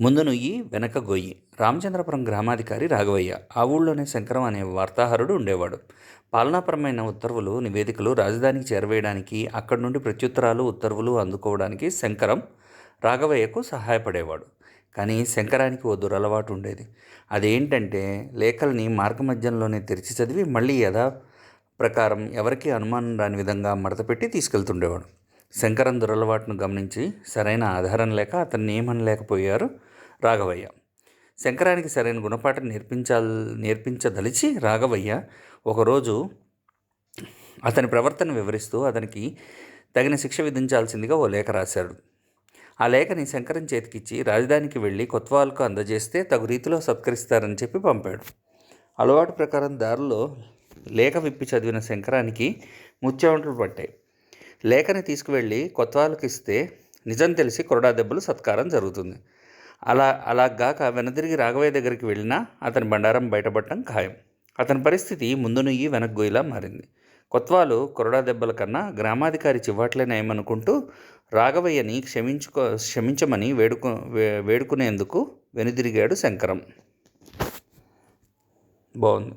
ముందు నుయ్యి వెనక గొయ్యి. రామచంద్రపురం గ్రామాధికారి రాఘవయ్య. ఆ ఊళ్ళోనే శంకరం అనే వార్తాహరుడు ఉండేవాడు. పాలనాపరమైన ఉత్తర్వులు నివేదికలు రాజధానికి చేరవేయడానికి అక్కడి నుండి ప్రత్యుత్తరాలు ఉత్తర్వులు అందుకోవడానికి శంకరం రాఘవయ్యకు సహాయపడేవాడు. కానీ శంకరానికి ఓ దురలవాటు ఉండేది. అదేంటంటే లేఖల్ని మార్గమధ్యంలోనే తెరిచి చదివి మళ్ళీ యథా ప్రకారం ఎవరికీ అనుమానం రాని విధంగా మడతపెట్టి తీసుకెళ్తుండేవాడు. శంకరం దురలవాటును గమనించి సరైన ఆధారం లేక అతన్ని ఏమనలేకపోయారు రాఘవయ్య. శంకరానికి సరైన గుణపాఠం నేర్పించాల్ నేర్పించదలిచి రాఘవయ్య ఒకరోజు అతని ప్రవర్తన వివరిస్తూ అతనికి తగిన శిక్ష విధించాల్సిందిగా ఓ లేఖ రాశాడు. ఆ లేఖని శంకరం చేతికిచ్చి రాజధానికి వెళ్ళి కొత్వాల్కు అందజేస్తే తగు రీతిలో సత్కరిస్తారని చెప్పి పంపాడు. అలవాటు ప్రకారం దారిలో లేఖ విప్పి చదివిన శంకరానికి ముత్యవంటలు పట్టాయి. లేఖని తీసుకువెళ్ళి కొత్వాలకు ఇస్తే నిజం తెలిసి కొరడా దెబ్బలు సత్కారం జరుగుతుంది. అలా అలాగాక వెనదిరిగి రాఘవయ్య దగ్గరికి వెళ్ళినా అతని బండారం బయటపడటం ఖాయం. అతని పరిస్థితి ముందు నుయ్యి వెనక్గోయిలా మారింది. కొత్వాలు కొరడా దెబ్బల కన్నా గ్రామాధికారి చివాట్లే నయమనుకుంటూ రాఘవయ్యని క్షమించుకో క్షమించమని వేడుకు వేడుకునేందుకు వెనుదిరిగాడు శంకరం. బాగుంది.